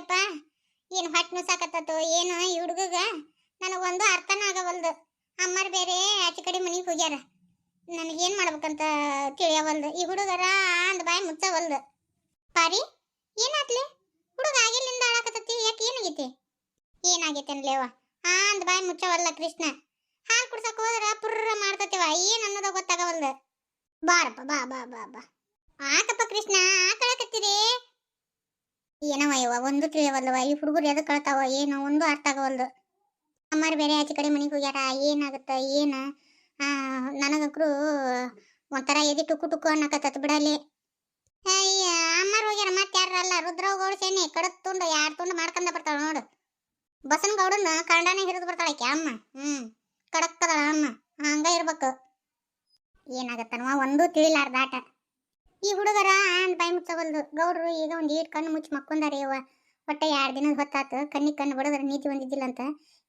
ಹೊಟ್ಟೆ ಸಾಕತ್ತೋ ಏನು ಈ ಹುಡುಗಗ. ನನಗೊಂದು ಅರ್ಥನ ಆಗವಲ್ದು. ಅಮ್ಮರ್ ಬೇರೆ ಆಚೆ ಕಡೆ ಮನೆಗೆ ಹೋಗ್ಯಾರ. ನನಗೇನು ಮಾಡ್ಬೇಕಂತ ತಿಳಿಯವಲ್ದು. ಈ ಹುಡುಗರ ಅಂದ್ ಬಾಯಿ ಮುಚ್ಚವಲ್ದು. ಪಾರಿ, ಏನಾತ್ಲಿ? ಹುಡುಗ ಆಗಿಲ್ಲಿಂದ ಆಳಕತ್ತತಿ ಯಾಕೆ ಏನಾಗೈತಿ? ಏನಾಗೈತೆ ಅನ್ಲೇವ ಆ ಅಂದ್ ಬಾಯಿ ಮುಚ್ಚವಲ್ಲ ಕೃಷ್ಣ. ಹಾಲು ಕುಡ್ಸಕ್ ಹೋದ್ರ ಪುರ್ರ ಮಾಡ್ತತಿವ ಏನ್ ಅನ್ನೋದ ಗೊತ್ತಾಗವಲ್ದು. ಬಾರಪ್ಪ, ಬಾ ಬಾ ಬಾ ಬಾ. ಆಕಪ್ಪ ಕೃಷ್ಣ, ಆಕಳಕತ್ತೀರಿ? ಏನವ ಇವ ಒಂದು ತಿಳಿಯವಲ್ಲವ ಈ ಹುಡುಗರು ಎದ ಕಳ್ತಾವ? ಏನು? ಒಂದು ಅರ್ಥ ಆಗವಲ್ದು. ಅಮ್ಮಾರು ಬೇರೆ ಆಚೆ ಕಡೆ ಮನೆಗೆ ಹೋಗ್ಯಾರ, ಏನಾಗತ್ತ, ಏನ? ನನಗಕ್ರು ಒಂಥರ ಎದಿ ಟುಕು ಟುಕು ಅನ್ನಕತ್ತ ಬಿಡಲಿ ಅಯ್ಯ, ಅಮ್ಮಾರು ಹೋಗ್ಯಾರ ಮತ್ತೆ ಯಾರಲ್ಲ ರುದ್ರವ್ ಗೌಡ ಸೇನೆ ಕಡತ್ ತುಂಡು, ಯಾರ್ ತುಂಡು ಮಾಡ್ಕೊಂಡ ಬರ್ತಾಳ ನೋಡು. ಬಸನ್ ಗೌಡನ ಕಂಡಾನೆ ಹಿರಿದು ಬರ್ತಾಳ ಆಕಿ, ಅಮ್ಮ. ಹ್ಮ್ ಕಡಕ್ಕದ ಅಮ್ಮ. ಹಂಗ ಇರ್ಬೇಕು. ಏನಾಗತ್ತನವ ಒಂದು ತಿಳಿಲಾರ್ದ ಆಟ. ಈ ಹುಡುಗರ ಆಂಡ್ ಬಾಯಿ ಮುಚ್ಚವಲ್ದು ಗೌಡ್ರು ಈಗ ಒಂದ್ ಈಟ್ ಕಣ್ಣು ಮುಚ್ಚಿ ಮಕ್ಕೊಂಡಾರ ಇವ ಒಟ್ಟ ಎರಡು ದಿನದ ಹೊತ್ತಾತು. ಕಣ್ಣಿಗೆ ಕಣ್ಣು ಬಡದ್ರ ನೀತಿ ಬಂದಿದ್ದಿಲ್ಲ ಅಂತ.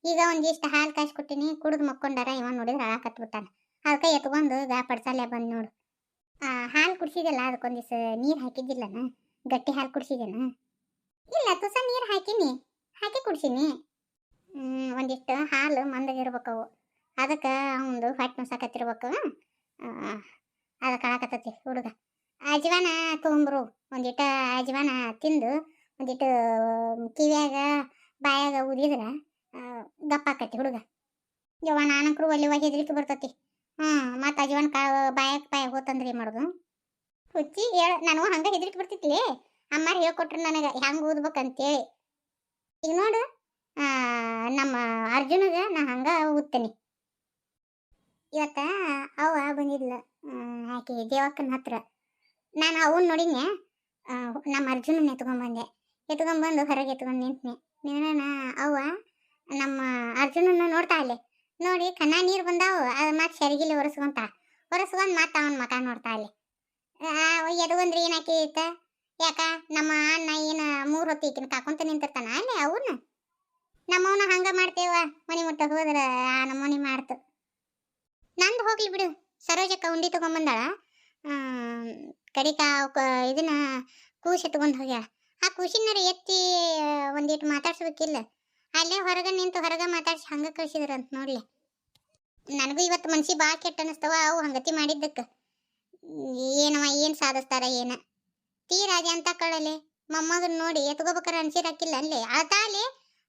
ಈಗ ಒಂದಿಷ್ಟು ಹಾಲು ಕಾಯ್ಸಿ ಕೊಟ್ಟಿನಿ. ಕುಡಿದು ಮಕ್ಕೊಂಡಾರ ಇವ ನೋಡಿದ್ರೆ ಅಳಾಕತ್ ಬಿಟ್ಟಾನ ಅದಕ್ಕೆ ಎತ್ಕೊಂಡು ಗಾ ಪಡ್ಸಲ್ಲೇ ಬಂದ್ ನೋಡು. ಹಾಲು ಕುಡ್ಸಿದಲ್ಲ ಅದಕ್ಕೊಂದಿಸ ನೀರು ಹಾಕಿದ್ದಿಲ್ಲನ? ಗಟ್ಟಿ ಹಾಲು ಕುಡ್ಸಿದೇನ ಇಲ್ಲ, ತುಸ ನೀರು ಹಾಕಿನಿ. ಹಾಕಿ ಕುಡಿಸಿನಿ. ಒಂದಿಷ್ಟು ಹಾಲು ಮಂದಗಿರ್ಬೇಕವು ಅದಕ್ಕೆ ಅವಂದು ಹೊಟ್ಟೆ ನೋಸಾಕತ್ತಿರ್ಬೇಕು ಅದಕ್ಕೆ ಹಾಕತ್ತತಿ ಹುಡುಗ. ಅಜ್ವಾನ ತೊಗೊಂಬರು. ಒಂದಿಟ್ಟು ಅಜ್ವಾನ ತಿಂದು, ಒಂದಿಟ್ಟು ಕಿವಿಯಾಗ, ಬಾಯಾಗ ಊದಿದ್ರೆ ದಪ್ಪ ಆಕತಿ ಹುಡುಗ. ಯವ್ವ, ನಾನಕ್ರು ಒಲ್ಲಿ ಒಳಗೆ ಹೆದರಿಕೆ ಬರ್ತತಿ. ಹ್ಞೂ ಮತ್ತು ಅಜ್ವಾನ ಕಾ ಬಾಯಾಗ ಬಾಯಾಗ ಹೋತಂದ್ರೆ ಏನು ಮಾಡೋದು? ಹುಚ್ಚಿ ಹೇಳ ನಾನು ಹಂಗೆ ಹೆದರಿಕೆ ಬರ್ತಿತ್ಲಿ? ಅಮ್ಮಾರು ಹೇಳ್ಕೊಟ್ರು ನನಗೆ, ಹೆಂಗೆ ಓದ್ಬೇಕಂತೇಳಿ. ಈಗ ನೋಡು ನಮ್ಮ ಅರ್ಜುನಗ ನಾ ಹಂಗೆ ಓದ್ತೇನೆ. ಇವತ್ತ ಅವ ಬಂದಿದ್ಲ ಆಕೆ ದೇವಕ್ಕನ ಹತ್ರ. ನಾನು ಅವನ್ ನೋಡಿದ್ನೆ ನಮ್ಮ ಅರ್ಜುನನ್ನ ಎತ್ಕೊಂಡ್ಬಂದೆ ಎತ್ಕೊಂಡ್ಬಂದು ಹೊರಗೆ ಎತ್ಕೊಂಡು ನಿಂತ್ನಿ. ನಿನ್ನ ಅವ್ವ, ನಮ್ಮ ಅರ್ಜುನನ್ನ ನೋಡ್ತಾ ಅಲ್ಲಿ ನೋಡಿ, ಕಣ್ಣ ನೀರು ಬಂದಾವು. ಅದು ಮತ್ತೆ ಸೆರಗಿಲಿ ಒರೆಸ್ಕೊಂತ. ಒರೆಸ್ಕೊಂಡು ಮತ್ತೆ ಅವನ ಮಕ ನೋಡ್ತಾ ಅಲ್ಲಿ ಎದಗೊಂದ್ರಿ ಏನಾಕೈತ ಯಾಕ? ನಮ್ಮ ಅಣ್ಣ ಏನು ಮೂರು ಹೊತ್ತು ಈಕಿನ ಕಾಕೊಂತ ನಿಂತಿರ್ತಾನ ಅಲ್ಲಿ ಅವನ್ನ ನಮ್ಮವನ ಹಂಗ ಮಾಡ್ತೇವ ಮನಿ ಮುಟ್ಟ ಹೋದ್ರ ಆ ನಮ್ಮನಿ ಮಾಡ್ತು. ನಂದು ಹೋಗ್ಲಿ ಬಿಡು. ಸರೋಜಕ್ಕ ಉಂಡಿ ತಗೊಂಬಂದಾಳ. ಕಡಿಕ ಇದನ್ನ ಕೂಸಿ ಎತ್ಕೊಂಡು ಹೋಗ್ಯಾಳ ಆ ಕೂಸಿನರ ಎತ್ತಿ ಒಂದಿಟ್ಟು ಮಾತಾಡ್ಸ್ಬೇಕಿಲ್ಲ. ಅಲ್ಲೇ ಹೊರಗೆ ನಿಂತು ಹೊರಗೆ ಮಾತಾಡ್ಸಿ ಹಂಗ ಕಳ್ಸಿದ್ರಂತ ನೋಡ್ಲಿ. ನನಗೂ ಇವತ್ತು ಮನ್ಸಿ ಭಾಳ ಕೆಟ್ಟ ಅನಿಸ್ತವ ಅವು ಹಂಗತಿ ಮಾಡಿದ್ದಕ್ಕೆ. ಏನವ, ಏನು ಸಾಧಿಸ್ತಾರ ಏನ? ತೀರಾಜ ಅಂತ ಕಳಲೆ. ಮೊಮ್ಮಗನ್ ನೋಡಿ ಎತ್ಕೋಬೇಕಾರ ಅನ್ಸಿರಾಕಿಲ್ಲ ಅಲ್ಲಿ ಅಳ್ತಾಲೆ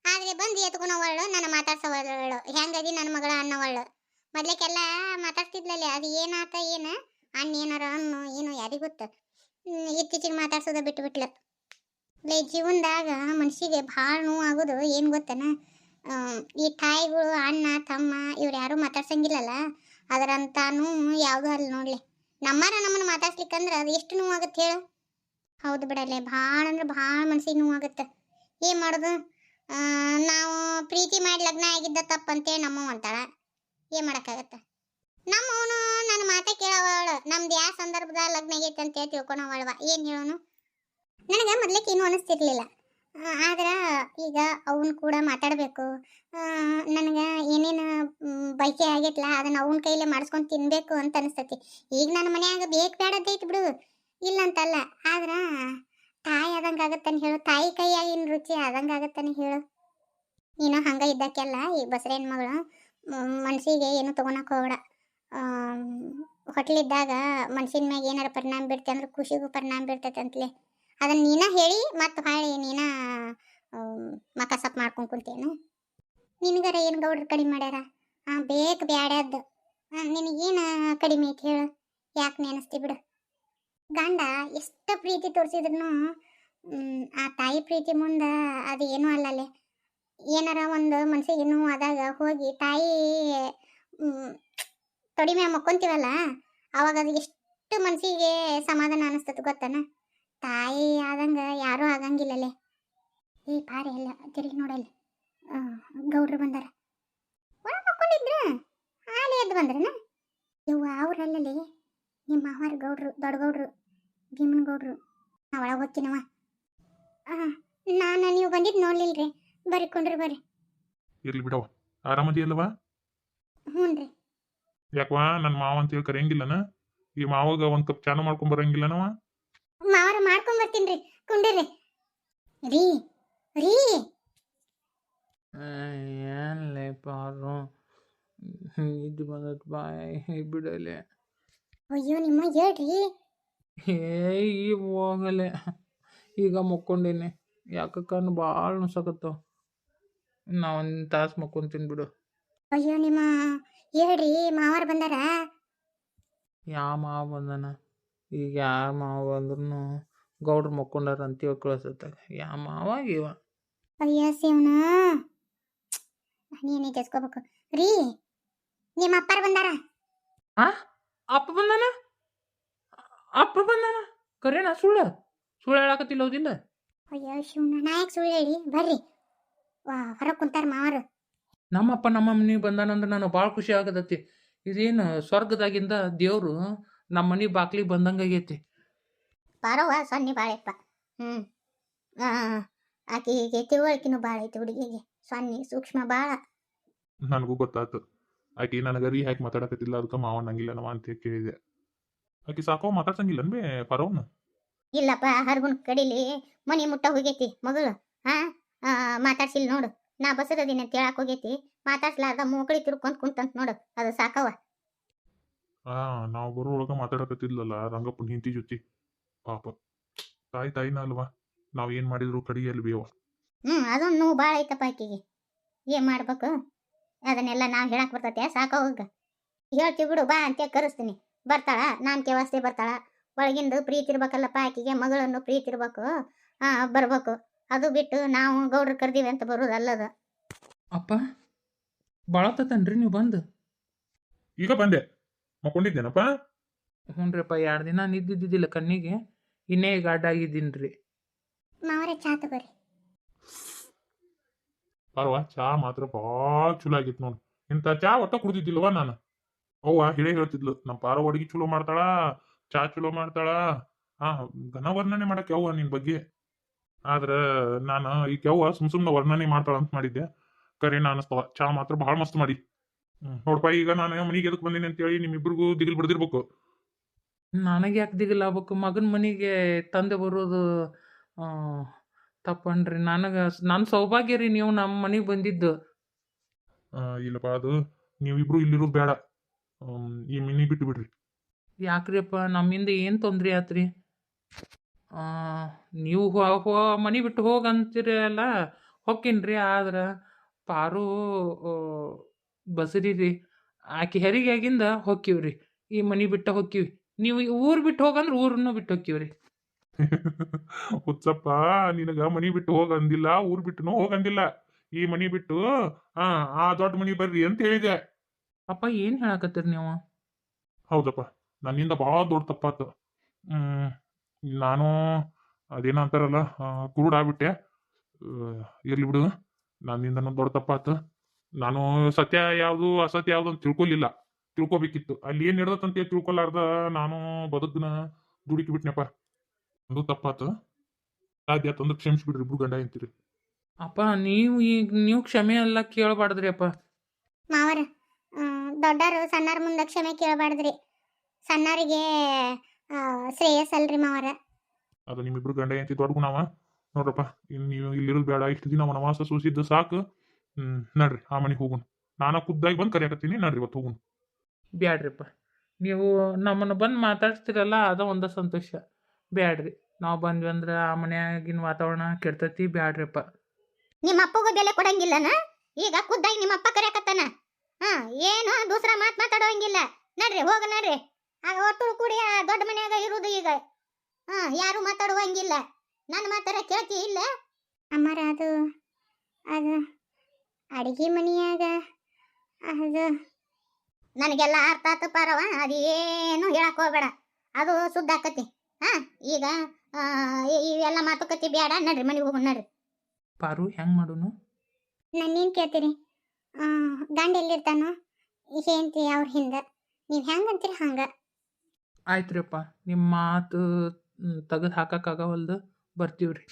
ಆದ್ರೆ ಬಂದು ಎತ್ಕೊಳೋವಳು ನನ್ನ ಮಾತಾಡ್ಸವಳು ಹೆಂಗದಿ ನನ್ನ ಮಗಳ ಅನ್ನವಳು ಮೊದ್ಲಕ್ಕೆಲ್ಲ ಮಾತಾಡ್ತಿದ್ಲಲ್ಲಿ ಅದು ಏನಾತ ಏನ? ಅಣ್ಣ ಏನಾರ ಅನ್ನು ಏನು ಯಾರಿಗೆ ಗೊತ್ತ? ಇತ್ತೀಚಿಗೆ ಮಾತಾಡ್ಸೋದ ಬಿಟ್ಟು ಬಿಟ್ಲ. ಲೇ, ಜೀವನದಾಗ ಮನ್ಸಿಗೆ ಭಾಳ ನೋವು ಆಗೋದು ಏನು ಗೊತ್ತನ? ಈ ತಾಯಿಗಳು, ಅಣ್ಣ, ತಮ್ಮ ಇವ್ರು ಯಾರು ಮಾತಾಡ್ಸಂಗಿಲ್ಲಲ್ಲ ನೋವು ಯಾವುದೂ ಅಲ್ಲ ನೋಡ್ಲಿ? ನಮ್ಮಾರ ನಮ್ಮನ್ನ ಮಾತಾಡ್ಸ್ಲಿಕ್ಕಂದ್ರೆ ಅದು ಎಷ್ಟು ನೋವಾಗುತ್ತೆ ಹೇಳು? ಹೌದು ಬಿಡಲೆ, ಭಾಳ ಅಂದ್ರೆ ಭಾಳ ಮನ್ಸಿಗೆ ನೋವಾಗುತ್ತೆ ಏನು ಮಾಡೋದು? ನಾವು ಪ್ರೀತಿ ಮಾಡಿ ಲಗ್ನ ಆಗಿದ್ದ ತಪ್ಪಂತೇಳಿ ನಮ್ಮವ್ ಅಂತಾಳ. ಏನು ಮಾಡೋಕ್ಕಾಗತ್ತೆ? ನಮ್ಮವನು ನನ್ನ ಮಾತೆ ಕೇಳವಳು ನಮ್ದು ಯಾವ ಸಂದರ್ಭದ ಲಗ್ನ ಆಗೈತೆ ಅಂತೇಳಿ ತಿಳ್ಕೊಳವಳವ. ಏನು ಹೇಳೋನು? ನನಗೆ ಮೊದ್ಲಿಕ್ಕೆ ಏನು ಅನಿಸ್ತಿರ್ಲಿಲ್ಲ. ಆದ್ರೆ ಈಗ ಅವನು ಕೂಡ ಮಾತಾಡಬೇಕು. ನನಗೆ ಏನೇನು ಬಯಕೆ ಆಗೈತಲ್ಲ ಅದನ್ನ ಅವನ ಕೈಲೇ ಮಾಡಿಸ್ಕೊಂಡು ತಿನ್ಬೇಕು ಅಂತ ಅನಿಸ್ತೈತಿ. ಈಗ ನನ್ನ ಮನ್ಯಾಗ ಬೇಕು ಬೇಡದೈತಿ ಬಿಡು. ಇಲ್ಲ ಅಂತಲ್ಲ ಆದ್ರೆ ತಾಯಿ ಆದಂಗೆ ಆಗತ್ತನ ಹೇಳು. ತಾಯಿ ಕೈಯಾಗಿನ ರುಚಿ ಆದಂಗೆ ಆಗತ್ತಾನೆ ಹೇಳು. ನೀನು ಹಂಗೆ ಇದ್ದಕ್ಕೆಲ್ಲ ಈ ಬಸರೇನ್ ಮಗಳು, ಮನ್ಸಿಗೆ ಏನು ತೊಗೊಳಕ್ ಹೋಗ್ಬೇಡ. ಹೊಟ್ಲಿದ್ದಾಗ ಮನ್ಸಿನ ಮ್ಯಾಗ ಏನಾರ ಪರಿಣಾಮ ಬೀರ್ತೆ ಅಂದ್ರೆ ಖುಷಿಗೂ ಪರಿಣಾಮ ಬೀರ್ತೈತೆ ಅಂತಲೇ. ಅದನ್ನ ನೀನ ಹೇಳಿ ಮತ್ತು ಹಾಳಿ ನೀನ ಮಕಸಪ್ ಮಾಡ್ಕೊಂಡು ಕುಂತೇನು. ನಿನಗರ ಏನು ಗೌಡ್ರು ಕಡಿಮೆ ಮಾಡ್ಯಾರ? ಹಾಂ ಬೇಕು ಬ್ಯಾಡದ್ದು ಹಾಂ ನಿನಗೇನು ಕಡಿಮೆ ಐತಿ ಹೇಳು. ಯಾಕೆ ನೆನೆಸ್ತಿ ಬಿಡು. ಗಂಡ ಎಷ್ಟು ಪ್ರೀತಿ ತೋರಿಸಿದ್ರು ಆ ತಾಯಿ ಪ್ರೀತಿ ಮುಂದೆ ಅದು ಏನೂ ಅಲ್ಲಲ್ಲೇ ಏನಾರ ಒಂದು ಮನಸ್ಸಿಗೆ ನೋವು ಆದಾಗ ಹೋಗಿ ತಾಯಿ ತೊಡಿ ಮ್ಯಾಗ ಮಕ್ಕೊಂತೀವಲ್ಲ ಅವಾಗ ಅದು ಎಷ್ಟು ಮನಸ್ಸಿಗೆ ಸಮಾಧಾನ ಅನಿಸ್ತದೆ ಗೊತ್ತಾನ? ತಾಯಿ ಆದಂಗ ಯಾರೂ ಆಗಂಗಿಲ್ಲಲೆ. ಏ ಪಾರಿ ಎಲ್ಲ ತಿರುಗಿ ನೋಡಲ್ಲ ಗೌಡ್ರು ಬಂದಾರ. ಒಳ ಮಕ್ಕೊಂಡಿದ್ರ ಹಾಲೆ ಎದ್ದು ಬಂದ್ರನ? ಇವ್ವ ಅವ್ರಲ್ಲಲ್ಲಿ ನಿಮ್ಮ ಮಾವಾರ ಗೌಡ್ರು ದೊಡ್ಡ ಗೌಡ್ರು ಭೀಮನ್ ಗೌಡ್ರು. ನಾವು ಒಳಗೆ ಹೋಗ್ತೀನವ ನಾನು ನೀವು ಬಂದಿದ್ದು ನೋಡ್ಲಿಲ್ರಿ. ಬರ್ರಿ ಕೊಂಡ್ರಿ ಬರ್ರಿ. ಇರ್ಲಿ ಬಿಡವ ಆರಾಮದಿಯಲ್ಲವ ಹ್ಞೂ ರೀ ಯಾಕವಾ ನನ್ನ ಮಾವ ಅಂತ ಹೇಳಿ ಕರೆಯಂಗಿಲ್ಲನ? ಈ ಮಾವಾಗ ಒಂದ್ ಕಪ್ ಚಾನು ಮಾಡ್ಕೊಂಡ್ ಬರಂಗಿಲ್ಲನವ ಮಾವರ ಮಾಡ್ಕೊಂಡ್ ಬರ್ತೀನಿ ಕುಂಡಿರಿ ರೀ ರೀ. ಏನ್ಲೆ ಪಾರು. ಇದು ಬಂದತ್ ಬಾಯ್ ಬಿಡಲೆ. ಅಯ್ಯೋ ನಿಮ್ಮ ಹೇಳ್ರಿ. ಏ ಈ ಹೋಗಲೆ. ಈಗ ಮಕ್ಕೊಂಡಿನಿ. ಯಾಕೆ ಕಣ್ಣು ಭಾಳ ನುಸಕತ್ತಾವ. ನಾ ಒಂದು ತಾಸು ಮಕ್ಕೊಂತೀನಿ ಬಿಡು ಅಯ್ಯೋ ನಿಮ್ಮ ಹೇಳ್ರಿ ಮಾವಾರ್ ಬಂದಾರ? ಯಾವ ಮಾವ ಬಂದನ? ಈಗ ಯಾವ ಮಾವ ಬಂದ್ರು ಗೌಡ್ರು ಮಕ್ಕೊಂಡಾರ ಅಂತ ಕಳಿಸತ್ತಾಗ ಯಾವ ಮಾವ ಇವ. ಅಯ್ಯ ಶಿವನ. ನೀನೇ ಕೆಸ್ಕೋಬೇಕು ರೀ ನಿಮ್ಮ ಅಪ್ಪಾರ ಬಂದಾರ? ಆ? ಅಪ್ಪ ಬಂದಾನ? ಅಪ್ಪ ಬಂದಾನ? ಕರೇನ ಸುಳ್ಳ. ಸುಳ್ಳು ಹೇಳಕತ್ತಿಲ್ಲ ಹೌದಿಲ್ಲ? ಅಯ್ಯೋ ಶಿವನ. ನಾ ಯಾಕೆ ಸುಳ್ಳು ಹೇಳಿ? ಬರ್ರಿ. ವಾ ಹೊರಗೆ ಕುಂತಾರ ಮಾವಾರು. ನಮ್ಮಪ್ಪ ನಮ್ಮ ಮನೆಗೆ ಬಂದಾನಂದ್ರೆ ನಾನು ಭಾಳ ಖುಷಿ ಆಗದತ್ತಿ ಇದೇನು ಸ್ವರ್ಗದಾಗಿಂದ ದೇವರು ನಮ್ಮ ಮನೆ ಬಾಗ್ಲಿಗೆ ಬಂದಂಗೆ ಆಗೈತಿ. ಬಾರವ್ವ ಸೊನ್ನೆ ಬಾಳೆಪ್ಪ ಹ್ಞೂ ಆಕೆಗೆ ತಿಳುವಳಿಕೆನೂ ಭಾಳ ಐತಿ ಹುಡುಗಿಗೆ. ಸೊನ್ನೆ ಸೂಕ್ಷ್ಮ ಭಾಳ ನನಗೂ ಗೊತ್ತಾತು. ಆಕಿ ನನಗೆ ರೀ ಹಾಕಿ ಮಾತಾಡಕತ್ತಿಲ್ಲ ಅದಕ್ಕೆ ಮಾವ ನಂಗಿಲ್ಲ ನವ ಅಂತ ಕೇಳಿದೆ. ಆಕಿ ಸಾಕೋ ಮಾತಾಡ್ಸಂಗಿಲ್ಲ ಬೇ ಪರವನ್ನ ಇಲ್ಲಪ್ಪ ಹರ್ಗುನ್ ಕಡಿಲಿ ಮನಿ ಮುಟ್ಟ ಹೋಗೈತಿ ಮಗಳು. ಹಾ ಮಾತಾಡ್ಸಿಲ್ ನೋಡು. ನಾ ಬಸದದಿನ ಅಂತ ಹೇಳಕ್ ಹೋಗೈತಿ ಮಾತಾಡ್ಸ್ಲಾರ್ದ ಮೂಕಳಿ ತಿರ್ಕೊಂತ ಕುಂತಂತ ನೋಡು ಅದು ಸಾಕವ ಹಾ ನಾವು ಬರೋ ಒಳಗ ಮಾತಾಡಕತ್ತಿದ್ಲಲ್ಲ ರಂಗಪ್ಪನ ಹಿಂತಿ ಜೊತೆ. ಪಾಪ. ತಾಯಿ ತಾಯಿನ ಅಲ್ವಾ ನಾವ್ ಏನ್ ಮಾಡಿದ್ರು ಕಡಿ ಅಲ್ವಿ ಅವ ಹ್ಮ್ ಅದೊಂದು ನೋವು ಭಾಳ ಐತಪ್ಪ ಆಕಿಗೆ. ಏನ್ ಮಾಡ್ಬೇಕು? ಅದನ್ನೆಲ್ಲ ನಾವ್ ಹೇಳಕ್ ಬರ್ತೈತೆ ಸಾಕ ಹೋಗ. ಹೇಳ್ತೀವಿ ಬಿಡು ಬಾ ಅಂತ ಕರೆಸ್ತೀನಿ. ಬರ್ತಾಳ ನಾನ್ ವಾಸ್ತೆ ಬರ್ತಾಳ. ಒಳಗಿಂದು ಪ್ರೀತಿ ಇರ್ಬೇಕಲ್ಲಪ್ಪ ಆಕಿಗೆ ಮಗಳನ್ನು ಪ್ರೀತಿ ಇರ್ಬೇಕು ಹಾ ಬರ್ಬೇಕು. ಅದು ಬಿಟ್ಟು ನಾವು ಗೌಡ್ರು ಕರ್ದೀವಿ ಅಂತ ಬರೋದು ಅಲ್ಲದ. ಅಪ್ಪ ಭಾಳತ್ತನ್ರಿ ನೀವು ಬಂದು? ಈಗ ಬಂದೆ. ಮಕ್ಕೊಂಡಿದ್ದೇನಪ್ಪ? ಹ್ಞೂನ್ರಿಪ್ಪ ಎರಡು ದಿನ ನಿದ್ದಿದ್ದಿದ್ದಿಲ್ಲ ಕಣ್ಣಿಗೆ. ಇನ್ನೇ ಈಗ ಅಡ್ಡಾಗಿದ್ದೀನಿ ರೀ ಮಾವರೇ ಚಾ ತಗೋರಿ. ಪರವಾ ಚಾ ಮಾತ್ರ ಭಾಳ ಚಲೋ ಆಗಿತ್ತು ನೋಡು. ಇಂಥ ಚಾ ಒಟ್ಟ ಕುಡಿದಿದ್ದಿಲ್ವ ನಾನು. ಅವ್ವ ಹಿಡೇ ಹೇಳ್ತಿದ್ಲು ನಮ್ಮ ಪಾರ ಅಡಿಗೆ ಚಲೋ ಮಾಡ್ತಾಳ ಚಾ ಚಲೋ ಮಾಡ್ತಾಳ. ಹಾ ಘನ ವರ್ಣನೆ ಮಾಡಕ್ಕೆ ಅವ್ವ ನಿನ್ ಬಗ್ಗೆ. ಆದ್ರ ನಾನು ಈ ಯವ್ವ ಸುಮ್ ಸುಮ್ನೆ ವರ್ಣನೆ ಮಾಡ್ತಾಳ ಅಂತ ಮಾಡಿದ್ದೆ. ಕರೆ ನಾನು ಚಾ ಮಾತ್ರ ಬಹಳ ಮಸ್ತ್ ಮಾಡಿ. ನೋಡ್ಪ ಈಗ ನಾನು ಮನಿಗೆ ಎದಕ್ ಅಂತ ಹೇಳಿ ನಿಮ್ಮಿಬ್ರಿಗೂ ದಿಗಿಲ್ ಬಿಡ್ದಿರ್ಬೇಕು. ನನಗೆ ಯಾಕೆ ದಿಗಿಲ್ ಆಗ್ಬೇಕು? ಮಗನ ಮನೆಗೆ ತಂದೆ ಬರೋದು ತಪ್ಪನ್ರಿ. ನನಗೆ ನನ್ನ ಸೌಭಾಗ್ಯ ರೀ ನೀವು ನಮ್ಮ ಮನೆಗೆ ಬಂದಿದ್ದು. ಇಲ್ಲಪ್ಪ ಅದು ನೀವಿಬ್ರು ಇಲ್ಲಿರೋದು ಬೇಡ. ಈ ಮಿನಿ ಬಿಟ್ಟು ಬಿಡ್ರಿ ಯಾಕ್ರಿಪ್ಪ ನಮ್ಮಿಂದ ಏನು ತೊಂದರೆ ಆತ್ರಿ? ನೀವು ಹೋ ಮನೆ ಬಿಟ್ಟು ಹೋಗಂತೀರಿ ಅಲ್ಲ ಹೊಕ್ಕಿನ್ರಿ ಆದ್ರೆ ಪಾರು ಬಸರಿ ರೀ ಆಕೆ ಹೆರಿಗೆಯಾಗಿಂದ ರೀ ಈ ಮನೆ ಬಿಟ್ಟು ಹೊಕ್ಕಿವಿ. ನೀವು ಊರು ಬಿಟ್ಟು ಹೋಗಂದ್ರೆ ಊರನ್ನು ಬಿಟ್ಟು ಹೊಕ್ಕಿವ್ರಿ. ಹುಚ್ಚಪ್ಪ ನಿನಗ ಮನಿ ಬಿಟ್ಟು ಹೋಗಂದಿಲ್ಲ ಊರ್ ಬಿಟ್ಟುನು ಹೋಗಂದಿಲ್ಲ. ಈ ಮನಿ ಬಿಟ್ಟು ಆ ಆ ದೊಡ್ಡ ಮನಿ ಬರ್ರಿ ಅಂತ ಹೇಳಿದೆ. ಅಪ್ಪ ಏನು ಹೇಳಕತ್ತೀರಿ ನೀವು? ಹೌದಪ್ಪ ನನ್ನಿಂದ ಬಹಳ ದೊಡ್ಡ ತಪ್ಪಾತು. ಹ್ಮ್. ನಾನು ಅದೇನಂತಾರಲ್ಲ ಆ, ಕುರುಡ್ ಆಗ್ಬಿಟ್ಟೆ. ಎಲ್ಲಿ ಇರ್ಲಿ ಬಿಡು ನನ್ನಿಂದ ದೊಡ್ಡ ತಪ್ಪಾತು. ನಾನು ಸತ್ಯ ಯಾವುದು ಅಸತ್ಯ ಯಾವುದು ಅಂತ ತಿಳ್ಕೊಲಿಲ್ಲ. ತಿಳ್ಕೊಬೇಕಿತ್ತು. ಅಲ್ಲಿ ಏನ್ ನಡೆದತ್ತಂತ ತಿಳ್ಕೊಲಾರ್ದ ನಾನು ಬದುಕನ್ನ ದುಡುಕಿ ಬಿಟ್ನಪ್ಪ. ಅದು ತಪ್ಪಾತು. ಸಾಧ್ಯ ತಂದ್ರೆ ಕ್ಷಮಿಸ್ಬಿಡ್ರಿ ಇಬ್ರು ಗಂಡ ಅಂತೀರಿ ಅಪ್ಪ ನೀವು ಈಗ ನೀವು ಕ್ಷಮೆ ಎಲ್ಲ ಕೇಳಬಾರ್ದ್ರಿ ಅಪ್ಪ. ಮಾವರ ದೊಡ್ಡರು ಸಣ್ಣರ ಮುಂದೆ ಕ್ಷಮೆ ಕೇಳಬಾರ್ದ್ರಿ. ಸಣ್ಣರಿಗೆ ಶ್ರೇಯಸ್ ಅಲ್ರಿ ಮಾವರ. ಅದು ನಿಮ್ಮಿಬ್ರು ಗಂಡ ಎಂತಿ ದೊಡ್ಡ ಗುಣವ. ನೋಡ್ರಪ್ಪ ಇನ್ ನೀವು ಇಲ್ಲಿರೋದು ಬೇಡ ಇಷ್ಟು ದಿನ ವನವಾಸ ಸೂಸಿದ್ದ ಸಾಕು. ಹ್ಮ್ ನಡ್ರಿ ಆ ಮನೆಗೆ ಹೋಗುಣ ನಾನ ಖುದ್ದಾಗಿ ಬಂದು ಕರೆಯಕತ್ತೀನಿ ನಡ್ರಿ ಇವತ್ತು ಹೋಗುಣ ಬ್ಯಾಡ್ರಿಪ್ಪ. ನೀವು ನಮ್ಮನ್ನು ಬಂದು ಮಾತಾಡ್ಸ್ತಿರಲ್ಲ ಅದ ಒಂದ ಸಂತೋಷ. ಬ್ಯಾಡ್ರಿ ನಾವು ಬಂದ್ವಿ ಅಂದ್ರೆ ಆ ಮನ್ಯಾಗಿನ ವಾತಾವರಣ ಕೆಡ್ತೈತಿ ಬ್ಯಾಡ್ರಿಪ್ಪ. ನಿಮ್ಮ ಅಪ್ಪಗೂ ಬೆಲೆ ಕೊಡಂಗಿಲ್ಲನ? ಈಗ ಖುದ್ದಾಗಿ ನಿಮ್ಮ ಅಪ್ಪ ಕರೆಯಕತ್ತಾನ? ಹ ಏನು ದೂಸರ ಮಾತ್ ಮಾತಾಡೋಂಗಿಲ್ಲ. ನಡ್ರಿ ಹೋಗ ನಡ್ರಿ. ಆಗ ಒಟ್ಟು ಕೂಡಿ ಆ ದೊಡ್ಡ ಮನ್ಯಾಗ ಇರುದು ಈಗ. ಹಾ ಯಾರು ಮಾತಾಡುವಂಗಿಲ್ಲ. ನನ್ನ ಮಾತಾಡ ಕೇಳ್ತಿ ಇಲ್ಲ. ಅಮ್ಮರ ಅದು ಅದು ಅಡಿಗೆ ಮನೆಯಾಗ ಅದು ನನಗೆಲ್ಲ ಅರ್ಥ ಆತು ಪಾರವ ಅದು ಏನು ಹೇಳಕ್ ಹೋಗ್ಬೇಡ. ಅದು ಸುದ್ದ ಆಕತಿ. ಹಾ ಈಗ ಇವೆಲ್ಲ ಮಾತುಕತೆ ಬೇಡ ನಡ್ರಿ ಮನೆಗೆ ಹೋಗೋಣ ನಡ್ರಿ. ಪಾರು ಹೆಂಗ್ ಮಾಡೋನು? ನನ್ನೇನ್ ಕೇಳ್ತೀರಿ? ಗಂಡ ಎಲ್ಲಿರ್ತಾನೋ ಹೆಂಡತಿ ಅವ್ರ ಹಿಂದೆ. ನೀವು ಹೆಂಗೆ? ಅಂತೀರಿ ರೀ ನಿಮ್ಮ ಮಾತು ತೆಗೆದು ಹಾಕಕ್ಕಾಗವಲ್ದು. ಬರ್ತೀವ್ರಿ.